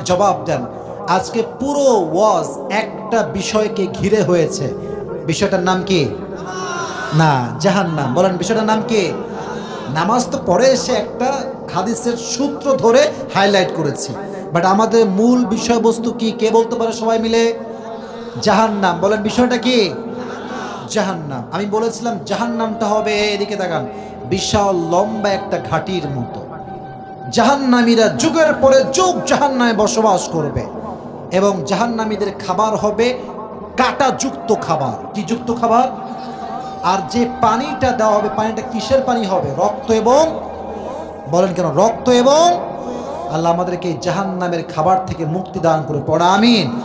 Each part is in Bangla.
জবাব দেন। আজকে পুরো ওয়াজ একটা বিষয়কে ঘিরে হয়েছে। বিষয়টার নাম কি? না, জাহান্নাম। বলেন, বিষয়টার নাম কি? নামাজ তো পরে এসে একটা হাদিসের সূত্র ধরে হাইলাইট করেছি। বাট আমাদের মূল বিষয়বস্তু কি, কে বলতে পারে সবাই মিলে? জাহান্নাম। বলেন, বিষয়টা কি? জাহান্নাম। আমি বলেছিলাম জাহান নামটা হবে এদিকে তাকান। বিশাল লম্বা একটা ঘাটির মতো। জাহান্নামীরা যুগের পরে যুগ জাহান্নামে বসবাস করবে। এবং জাহান্নামীদের খাবার হবে কাঁটাযুক্ত খাবার। কি যুক্ত খাবার? আর যে পানিটা দেওয়া হবে, পানিটা কিসের পানি হবে? রক্ত এবং বলেন কেন, রক্ত এবং আল্লাহ আমাদেরকে এই জাহান্নামের খাবার থেকে মুক্তি দান করে পড়া, আমিন।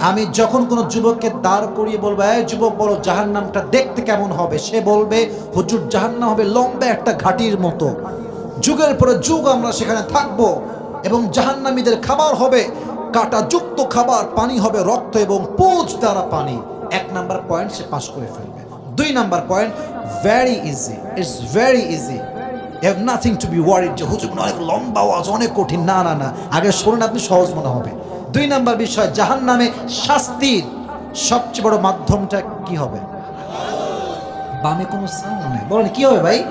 আমি যখন কোনো যুবককে দাঁড় করিয়ে বলব, এই যুবক বলো, জাহান্নামটা দেখতে কেমন হবে? সে বলবে, হুজুর, জাহান্নাম হবে লম্বা একটা ঘাটির মতো। যুগের পরে যুগ আমরা সেখানে থাকব এবং জাহান্নামীদের খাবার হবে, কাঁটাযুক্ত খাবার, পানি হবে রক্ত এবং পুজ দ্বারা পানি। এক নাম্বার পয়েন্ট সে পাশ করে ফেলবে। দুই number point very easy it's very easy have nothing to be worried যে হুজুর অনেক লম্বা আওয়াজ, অনেক কঠিন। না না না, আগে শুনুন, আপনি সহজ মনে হবে। দুই নাম্বার বিষয় জাহান নামে শাস্তির সবচেয়ে বড় মাধ্যমটা কি হবে? বামে কোনো সাউন্ড নেই। বলেন, কি হবে ভাই?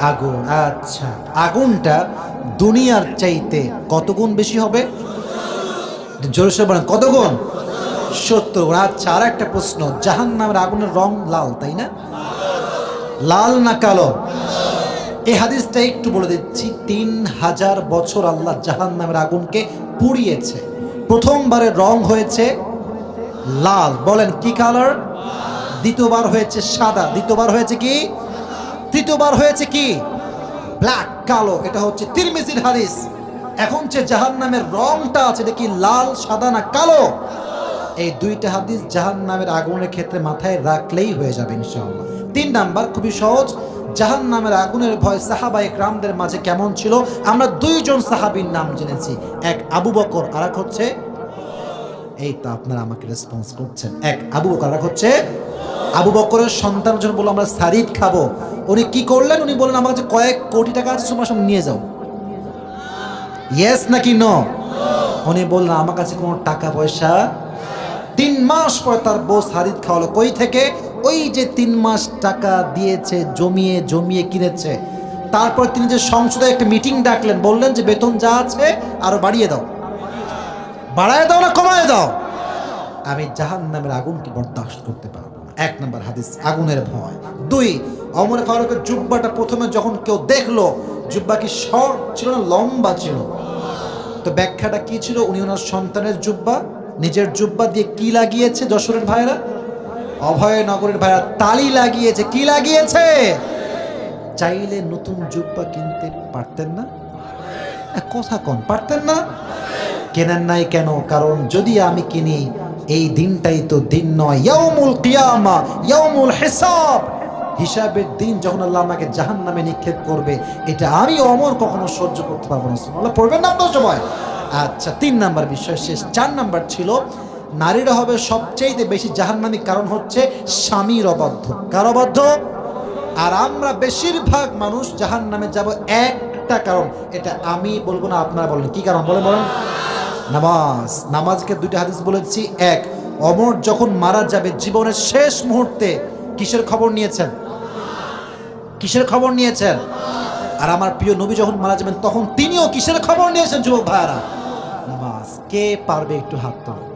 আগুন আচ্ছা। আগুনটা দুনিয়ার চাইতে কত গুণ বেশি হবে? জোরে বলেন কত গুণ সত্তর গুণ আচ্ছা আর একটা প্রশ্ন। জাহান নামের আগুনের রং লাল, তাই না? লাল না কালো? এই হাদিসটা একটু বলে দিচ্ছি। তিন হাজার বছর আল্লাহ জাহান নামের আগুনকে পুড়িয়েছে। প্রথমবারের রং হয়েছে লাল। বলেন, কি কালার? দ্বিতীয়বার হয়েছে সাদা। দ্বিতীয়বার হয়েছে কি? তৃতীয়বার হয়েছে কি? ব্ল্যাক কালো, এটা হচ্ছে তিরমিজির হাদিস। এখন যে জাহান নামের রংটা আছে, এটা কি লাল, সাদা না কালো? এই দুইটা হাদিস জাহান নামের আগুনের ক্ষেত্রে মাথায় রাখলেই হয়ে যাবে ইনশাআল্লাহ। তিন নাম্বার, খুবই সহজ জাহান নামের আগুনের ভয় সাহাবা একরামদের মাঝে কেমন ছিল? আমরা দুইজন সাহাবীর নাম জেনেছি। এক আবু বকর আর এক হচ্ছে এই তো আপনারা আমাকে রেসপন্স করছেন। এক আবু বকর আর এক হচ্ছে আবু বকরের সন্তান যখন বলল আমরা সারিদ খাব। উনি কি করলেন? উনি বললেন আমার কাছে কয়েক কোটি টাকা আছে তোমার সব নিয়ে যাও। ইয়েস নাকি ন উনি বললেন, আমার কাছে কোনো টাকা, পয়সা তিন মাস পর তার বউ হারিদ খাওয়ালো কই থেকে? ওই যে তিন মাস টাকা দিয়েছে, জমিয়ে জমিয়ে কিনেছে। তারপর তিনি যে সংসদে একটা মিটিং ডাকলেন, বললেন যে, বেতন যা আছে, আরও বাড়িয়ে দাও। বাড়ায় দাও না কমায় দাও? আমি জাহান নামের আগুনকে বরদাস্ত করতে পারব এক নম্বর হাদিস, আগুনের ভয়। দুই অমর ফারুকের জুব্বাটা প্রথমে যখন কেউ দেখল, জুব্বা কি শর্ট ছিল না লম্বা ছিল? তো ব্যাখ্যাটা কি ছিল? উনি ওনার সন্তানের জুব্বা, নিজের জুব্বা দিয়ে কি লাগিয়েছে যশোরের ভাইয়েরা? অভয়নগরের ভাইয়েরা তালি লাগিয়েছে। কি লাগিয়েছে? চাইলে নতুন জুব্বা কিনতে পারতেন না? কথা কন, পারতেন না? কেনেন নাই কেন? কারণ যদি আমি কিনি, এই দিনটাই তো দিন নয়। হিসাব। হিসাবের দিন যখন আল্লাহ আমাকে জাহান নামে নিক্ষেপ করবে, এটা আমি অমর কখনো সহ্য করতে পারব না। আল্লাহ পড়বেন না আপনার সময় আচ্ছা তিন নাম্বার বিষয় শেষ। চার নাম্বার ছিল, নারীরা হবে সবচেয়ে বেশি জাহান্নামী কারণ হচ্ছে স্বামীর অবাধ্য। কার অবাধ্য? আর আমরা বেশিরভাগ মানুষ জাহান নামে যাব একটা কারণ। এটা আমি বলব না, আপনারা বলেন। কি কারণ? বলেন বলেন। নামাজ। নামাজকে দুইটা হাদিস বলেছি। এক, অমর যখন মারা যাবে জীবনের শেষ মুহূর্তে কিসের খবর নিয়েছেন? কিসের খবর নিয়েছেন? আর আমার প্রিয় নবী যখন মারা যাবেন, তখন তিনিও কিসের খবর নিয়েছেন, যুবক ভাইয়ারা? নামাজ। কে পারবে একটু হাত তোলো?